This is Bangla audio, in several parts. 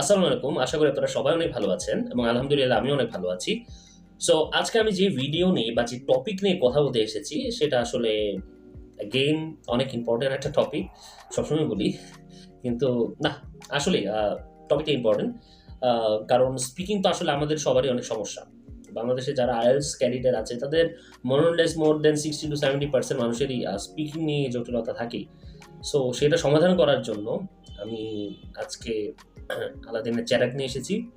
আসসালামু আলাইকুম। আশা করি আপনারা সবাই অনেক ভালো আছেন এবং আলহামদুলিল্লাহ আমি অনেক ভালো আছি। সো আজকে আমি যে ভিডিও নিয়ে বা যে টপিক নিয়ে কথা বলতে এসেছি, সেটা আসলে গেম অনেক ইম্পর্টেন্ট একটা টপিক সবসময় বলি। কিন্তু, না আসলে টপিকটা ইম্পর্টেন্ট কারণ স্পিকিং তো আসলে আমাদের সবারই অনেক সমস্যা। বাংলাদেশে যারা আইএলস ক্যারিডার আছে, তাদের more less more then sixty two seventy percent মানুষেরই স্পিকিং নিয়ে জটিলতা থাকে সো সেটা সমাধান করার জন্য আমি আজকে আলাদিনের চ্যারাক নিয়ে এসেছি।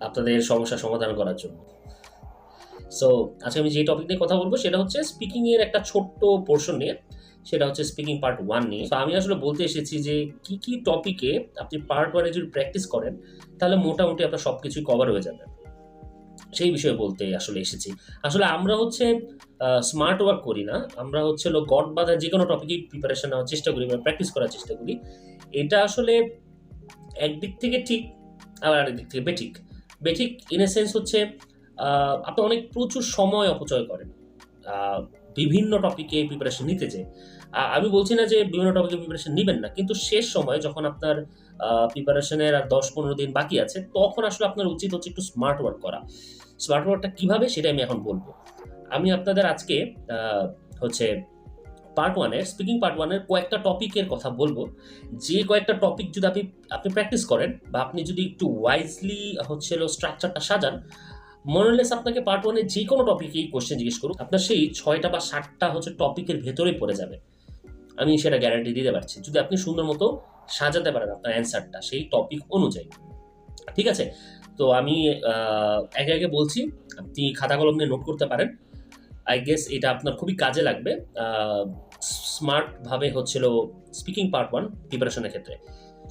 আপনাদের সমস্যা সমাধান করার জন্য। সো আজকে আমি যে টপিক নিয়ে কথা বলব, সেটা হচ্ছে স্পিকিং এর একটা ছোট্ট পোর্শন নিয়ে। সেটা হচ্ছে স্পিকিং পার্ট ওয়ান নিয়ে। তো আমি আসলে বলতে এসেছি যে, কি কি টপিকে আপনি পার্ট ওয়ানে যদি প্র্যাকটিস করেন, তাহলে মোটামুটি আপনার সব কিছুই কভার হয়ে যাবে। সেই বিষয়ে বলতে আসলে এসেছি। আসলে আমরা হচ্ছে স্মার্ট ওয়ার্ক করি না। আমরা হচ্ছে গড বাধা যে কোনো টপিকই প্রিপারেশন নেওয়ার চেষ্টা করি বা প্র্যাকটিস করার চেষ্টা করি। এটা আসলে একদিক থেকে ঠিক, আবার আরেক দিক থেকে বেঠিক। বেঠিক ইন এ সেন্স হচ্ছে আপনি অনেক প্রচুর সময় অপচয় করেন। বিভিন্ন টপিকে প্রিপারেশন নিতে যে আমি বলছি না যে বিভিন্ন টপিকে প্রিপারেশন নেবেন না, কিন্তু শেষ সময় যখন আপনার প্রিপারেশনের আর দশ পনেরো দিন বাকি আছে, তখন আসলে আপনার উচিত হচ্ছে একটু স্মার্ট ওয়ার্ক করা। স্মার্ট ওয়ার্কটা কীভাবে সেটা আমি এখন বলব। আমি আপনাদের আজকে হচ্ছে পার্ট ওয়ানের স্পিকিং পার্ট ওয়ানের কয়েকটা টপিকের কথা বলব। যে কয়েকটা টপিক যদি আপনি আপনি প্র্যাকটিস করেন বা আপনি যদি একটু ওয়াইজলি হচ্ছে স্ট্রাকচারটা সাজান মনোলেস আপনাকে পার্ট ওয়ানের যে কোনো টপিকেই কোশ্চেন জিজ্ঞেস করুন আপনার সেই ছয়টা বা সাতটা হচ্ছে টপিকের ভেতরেই পড়ে যাবে। আমি সেটা গ্যারান্টি দিতে পারছি। যদি আপনি সুন্দর মতো সাজাতে পারেন আপনার অ্যান্সারটা সেই টপিক অনুযায়ী। ঠিক আছে? তো আমি একে একে বলছি, আপনি খাতা কলম নিয়ে নোট করতে পারেন। আই গেস এটা আপনার খুবই কাজে লাগবে স্মার্টভাবে হচ্ছিল স্পিকিং পার্ট ওয়ান প্রিপারেশনের ক্ষেত্রে।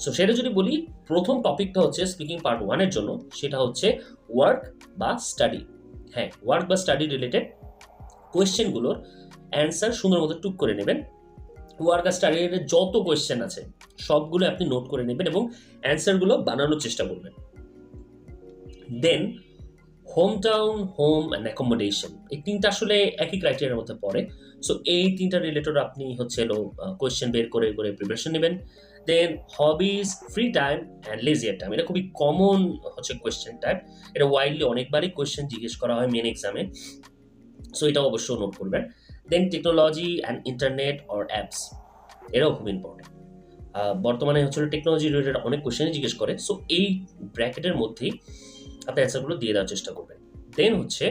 সো সেটা যদি বলি, প্রথম টপিকটা হচ্ছে স্পিকিং পার্ট ওয়ানের জন্য, সেটা হচ্ছে ওয়ার্ক বা স্টাডি হ্যাঁ ওয়ার্ক বা স্টাডি রিলেটেড কোয়েশ্চেনগুলোর অ্যান্সার সুন্দর মতো টুক করে নেবেন। ওয়ার্ক আর স্টাডি রিলেটেড যত কোয়েশ্চেন আছে, সবগুলো আপনি নোট করে নেবেন এবং অ্যান্সারগুলো বানানোর চেষ্টা করবেন। Then home town home and accommodation এই তিনটা আসলে একই ক্রাইটেরিয়ার মধ্যে পড়ে। সো এই তিনটা রিলেটেড আপনি হচ্ছে কোয়েশ্চেন বের করে করে প্রিপারেশন নেবেন। Then hobbies free time and leisure time এটা খুবই কমন হচ্ছে কোয়েশ্চেন টাইপ এটা ওয়াইডলি অনেকবারই কোয়েশ্চেন জিজ্ঞেস করা হয় মেন এক্সামে সো এটা অবশ্যই নোট করবেন। Then technology and internet or apps এটাও খুব ইম্পর্টেন্ট বর্তমানে হচ্ছে টেকনোলজি রিলেটেড অনেক কোয়েশ্চেনই জিজ্ঞেস করে। সো এই ব্র্যাকেটের মধ্যেই আপনি অ্যান্সারগুলো দিয়ে দেওয়ার চেষ্টা করবেন। দেন হচ্ছে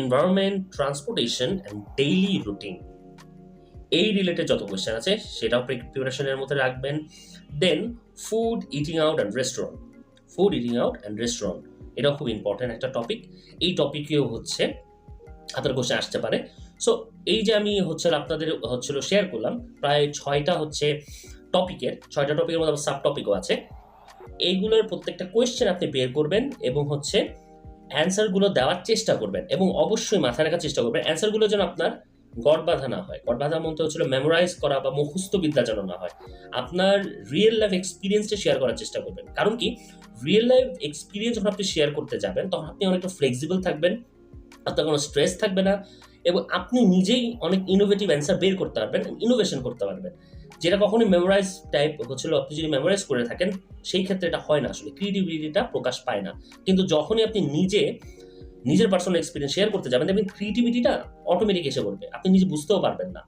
environment transportation and daily routine এই রিলেটেড যত কোয়েশ্চেন আছে, সেটাও প্রিপারেশনের মধ্যে রাখবেন। Then food eating out and restaurant food eating out and restaurant এটাও খুব ইম্পর্ট্যান্ট একটা টপিক এই টপিকেও হচ্ছে আপনার কোশ্চেন আসতে পারে। সো এই যে আমি হচ্ছে আপনাদের হচ্ছিল শেয়ার করলাম, প্রায় ছয়টা হচ্ছে টপিকের ছয়টা টপিকের মধ্যে সাব টপিকও আছে। এইগুলোর প্রত্যেকটা কোয়েশ্চেন আপনি বের করবেন এবং হচ্ছে অ্যান্সারগুলো দেওয়ার চেষ্টা করবেন এবং অবশ্যই মাথায় রাখার চেষ্টা করবেন। অ্যান্সারগুলো যেন আপনার গড় বাঁধা না হয়। গড় বাঁধা মন্ত্র হচ্ছিল মেমোরাইজ করা বা মুখস্থ বিদ্যা যেন না হয়। আপনার রিয়েল লাইফ এক্সপিরিয়েন্সটা শেয়ার করার চেষ্টা করবেন। কারণ কি? রিয়েল লাইফ এক্সপিরিয়েন্স যখন আপনি শেয়ার করতে যাবেন, তখন আপনি অনেকটা ফ্লেক্সিবল থাকবেন। আপনার কোনো স্ট্রেস থাকবে না এবং আপনি নিজেই অনেক ইনোভেটিভ অ্যান্সার বের করতে পারবেন ইনোভেশন করতে পারবেন। যেটা কখনোই মেমোরাইজ টাইপ হচ্ছিল, আপনি যদি মেমোরাইজ করে থাকেন, সেই ক্ষেত্রে এটা হয় না আসলে ক্রিয়েটিভিটিটা প্রকাশ পায় না। কিন্তু যখনই আপনি নিজে, নিজের পার্সোনাল এক্সপিরিয়েন্স শেয়ার করতে যাবেন, দেখবেন ক্রিয়েটিভিটিটা অটোমেটিক এসে পড়বে, আপনি নিজে বুঝতেও পারবেন না।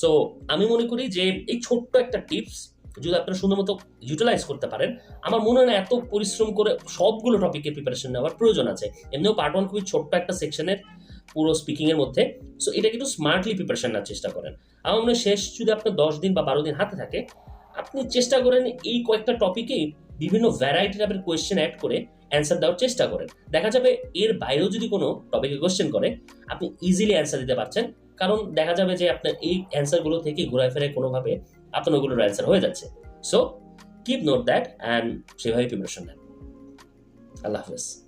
সো আমি মনে করি যে এই ছোট্ট একটা টিপস যদি আপনারা সুন্দর মতো ইউটিলাইজ করতে পারেন, আমার মনে হয় না এত পরিশ্রম করে সবগুলো টপিকের প্রিপারেশন নেওয়ার প্রয়োজন আছে। এমনিও পার্ট ওয়ান খুবই ছোট্ট একটা সেকশনের পুরো স্পিকিং এর মধ্যে সো এটা কিন্তু স্মার্টলি প্রিপারেশন নেওয়ার চেষ্টা করেন। আমার মনে হয় শেষ যদি আপনার দশ দিন বা বারো দিন হাতে থাকে, আপনি চেষ্টা করেন এই কয়েকটা টপিকেই বিভিন্ন ভ্যারাইটি টাইপের কোয়েশ্চেন অ্যাড করে অ্যান্সার দেওয়ার চেষ্টা করেন। দেখা যাবে এর বাইরেও যদি কোনো টপিকে কোয়েশ্চেন করে, আপনি ইজিলি অ্যান্সার দিতে পারছেন। কারণ দেখা যাবে যে আপনার এই অ্যান্সারগুলো থেকে ঘোরায় ফেরায় কোনোভাবে আপনার ওগুলোর অ্যান্সার হয়ে যাচ্ছে। So keep note that and সেভাবে প্রিপারেশন নেন। আল্লাহ হাফেজ।